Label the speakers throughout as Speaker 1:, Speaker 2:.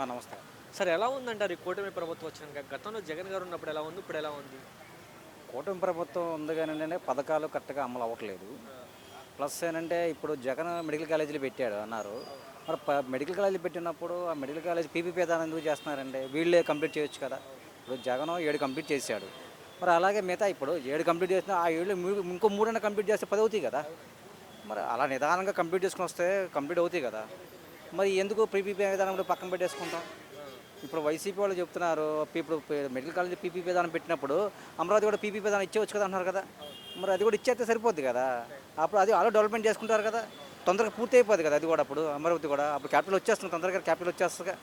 Speaker 1: నమస్తే.
Speaker 2: సార్ ఎలా ఉందంటారు ఈ కూటమి ప్రభుత్వం వచ్చినాక? గతంలో జగన్ గారు ఉన్నప్పుడు ఎలా ఉంది? ఇప్పుడు ఎలా ఉంది?
Speaker 1: కూటమి ప్రభుత్వం ఉంది కానీ పథకాలు కరెక్ట్గా అమలు అవ్వట్లేదు. ప్లస్ ఏంటంటే ఇప్పుడు జగన్ మెడికల్ కాలేజీలు పెట్టాడు అన్నారు. మరి మెడికల్ కాలేజీ పెట్టినప్పుడు ఆ మెడికల్ కాలేజ్ పీపీపీ విధానం ఎందుకు చేస్తున్నారండి? వీళ్ళే కంప్లీట్ చేయొచ్చు కదా? ఇప్పుడు జగన్ ఏడు కంప్లీట్ చేశాడు. మరి అలాగే మిగతా ఇప్పుడు ఏడు కంప్లీట్ చేసిన ఆ ఏడు ఇంకో మూడైనా కంప్లీట్ చేస్తే పది అవుతాయి కదా? మరి అలా నిదానంగా కంప్లీట్ చేసుకుని వస్తే కంప్లీట్ అవుతాయి కదా? మరి ఎందుకు పీపీపీ విధానం కూడా పక్కన పెట్టేసుకుంటాం? ఇప్పుడు వైసీపీ వాళ్ళు చెప్తున్నారు ఇప్పుడు మెడికల్ కాలేజ్ పీపీపీ విధానం పెట్టినప్పుడు అమరావతి కూడా పీపీపీ విధానం ఇచ్చేవచ్చు కదా అంటున్నారు కదా. మరి అది కూడా ఇచ్చేస్తే సరిపోద్ది కదా. అప్పుడు అది అలా డెవలప్మెంట్ చేసుకుంటారు కదా. తొందరగా పూర్తి అయిపోద్ది కదా అది కూడా అప్పుడు అమరావతి కూడా. అప్పుడు క్యాపిటల్ వచ్చేస్తుంది తొందరగా క్యాపిటల్ వచ్చేస్తుంది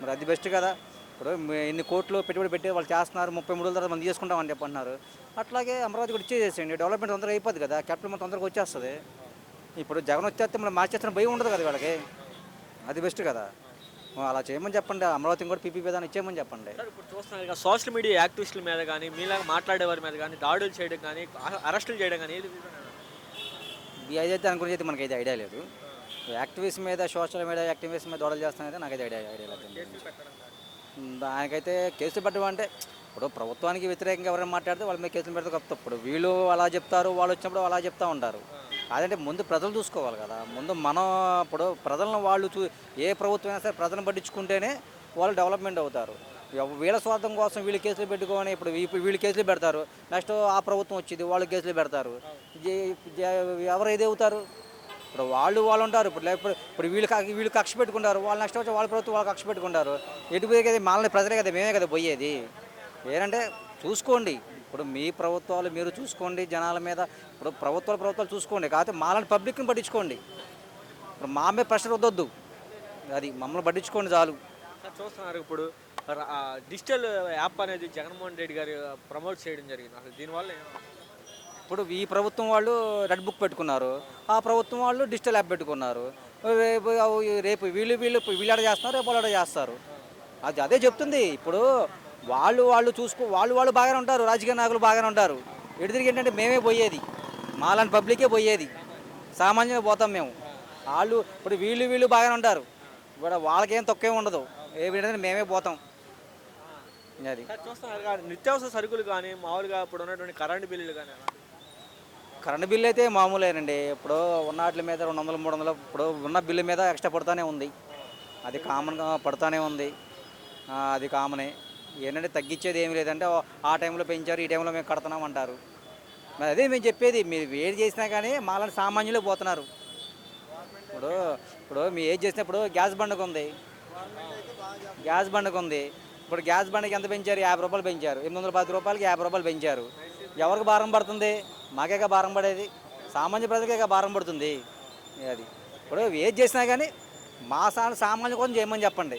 Speaker 1: మరి అది బెస్ట్ కదా. ఇప్పుడు ఎన్ని కోట్లు పెట్టుబడి పెట్టి వాళ్ళు చేస్తున్నారు ముప్పై మూడు తర్వాత మంది చేసుకుంటామని చెప్పి అట్లాగే అమరావతి కూడా ఇచ్చేసేయండి. డెవలప్మెంట్ తొందరగా అయిపోద్ది కదా. క్యాపిటల్ మన తొందరగా వచ్చేస్తుంది. ఇప్పుడు జగన్ వచ్చేస్తే మనం మార్చేస్తున్న భయం ఉండదు కదా వాళ్ళకి. అది బెస్ట్ కదా. అలా చేయమని చెప్పండి. అమరావతిని కూడా పీపీ విధానం ఇచ్చేయమని చెప్పండి.
Speaker 2: ఇప్పుడు చూస్తున్నారు సోషల్ మీడియా యాక్టివిస్టుల మీద కానీ మీలాగా మాట్లాడే వారి మీద కానీ దాడులు చేయడం కానీ అరెస్టులు చేయడం కానీ ఏది
Speaker 1: ఇది అయితే దాని గురించి అయితే మనకైతే ఐడియా లేదు. యాక్టివిస్ట్ మీద సోషల్ మీడియా యాక్టివిస్ట్ మీద దొడలు చేస్తానైతే నాకైతే ఐడియా ఐడియా లేదు. దానికైతే కేసులు పెట్టడం అంటే ఇప్పుడు ప్రభుత్వానికి వ్యతిరేకంగా ఎవరైనా మాట్లాడితే వాళ్ళ మీద కేసులు పెడితే గొప్ప ఇప్పుడు వీళ్ళు అలా చెప్తారు వాళ్ళు వచ్చినప్పుడు అలా చెప్తా ఉంటారు. అదంటే ముందు ప్రజలు చూసుకోవాలి కదా. ముందు మనం ఇప్పుడు ప్రజలను వాళ్ళు చూ ఏ ప్రభుత్వం అయినా సరే ప్రజలను పట్టించుకుంటేనే వాళ్ళు డెవలప్మెంట్ అవుతారు. వీళ్ళ స్వార్థం కోసం వీళ్ళు కేసులు పెట్టుకొని ఇప్పుడు వీళ్ళు కేసులు పెడతారు. నెక్స్ట్ ఆ ప్రభుత్వం వచ్చింది వాళ్ళు కేసులు పెడతారు. ఎవరు ఏది అవుతారు? ఇప్పుడు వాళ్ళు వాళ్ళు ఉంటారు. ఇప్పుడు లేకపోతే ఇప్పుడు వీళ్ళు వీళ్ళు కక్ష పెట్టుకుంటారు. వాళ్ళు నెక్స్ట్ వచ్చి వాళ్ళ ప్రభుత్వం వాళ్ళు కక్ష పెట్టుకుంటారు. ఎటు పోయే కదా మనల్ని ప్రజలే కదా మేమే కదా పోయేది. ఏంటంటే చూసుకోండి. ఇప్పుడు మీ ప్రభుత్వాలు మీరు చూసుకోండి జనాల మీద. ఇప్పుడు ప్రభుత్వాలు ప్రభుత్వాలు చూసుకోండి. కాకపోతే మాలాంటి పబ్లిక్ని పట్టించుకోండి. ఇప్పుడు మా మీద ప్రెషర్ వద్దొద్దు. అది మమ్మల్ని పట్టించుకోండి చాలు.
Speaker 2: చూస్తున్నారు ఇప్పుడు డిజిటల్ యాప్ అనేది జగన్మోహన్ రెడ్డి గారు ప్రమోట్ చేయడం జరిగింది. అసలు దీనివల్ల
Speaker 1: ఇప్పుడు ఈ ప్రభుత్వం వాళ్ళు రెడ్ బుక్ పెట్టుకున్నారు. ఆ ప్రభుత్వం వాళ్ళు డిజిటల్ యాప్ పెట్టుకున్నారు. రేపు రేపు వీళ్ళు వీళ్ళు వీళ్ళు చేస్తున్నారు రేపు వాళ్ళు చేస్తారు. అది అదే చెప్తుంది. ఇప్పుడు వాళ్ళు వాళ్ళు చూసుకో వాళ్ళు వాళ్ళు బాగానే ఉంటారు రాజకీయ నాయకులు బాగానే ఉంటారు. ఎటు తిరిగి ఏంటంటే మేమే పోయేది. మాలాంటి పబ్లికే పోయేది. సామాన్యంగా పోతాం మేము. వాళ్ళు ఇప్పుడు వీళ్ళు వీళ్ళు బాగానే ఉంటారు. ఇప్పుడు వాళ్ళకేం తక్కువే ఉండదు. ఏంటంటే మేమే పోతాం. అది.
Speaker 2: కదా, నిత్యావసర సరుకులు కానీ మామూలుగా ఇప్పుడు ఉన్నటువంటి కరెంట్ బిల్లులు కానీ?
Speaker 1: కరెంట్ బిల్లు అయితే మామూలేనండి. ఇప్పుడు ఉన్న వాటి మీద రెండు వందలు మూడు వందలు ఇప్పుడు ఉన్న బిల్లు మీద ఎక్స్ట్రా పడుతూనే ఉంది. అది కామన్గా పడుతూనే ఉంది. అది కామనే. ఏంటంటే తగ్గించేది ఏమి లేదంటే ఆ టైంలో పెంచారు ఈ టైంలో మేము కడుతున్నాం అంటారు. మరి అదే మేము చెప్పేది మీరు వేడి చేసినా కానీ మాలని సామాన్యులే పోతున్నారు. ఇప్పుడు ఇప్పుడు మీ ఏది చేసినప్పుడు గ్యాస్ బండకు ఉంది. గ్యాస్ బండకు ఉంది. ఇప్పుడు గ్యాస్ బండకి ఎంత పెంచారు? యాభై రూపాయలు పెంచారు. ఎనిమిది వందల పది రూపాయలకి యాభై రూపాయలు పెంచారు. ఎవరికి భారం పడుతుంది? మాకేగా భారం పడేది? సామాన్య ప్రజలకేగా భారం పడుతుంది? అది. ఇప్పుడు ఏది చేసినా కానీ మా సామాన్య కోసం చేయమని చెప్పండి.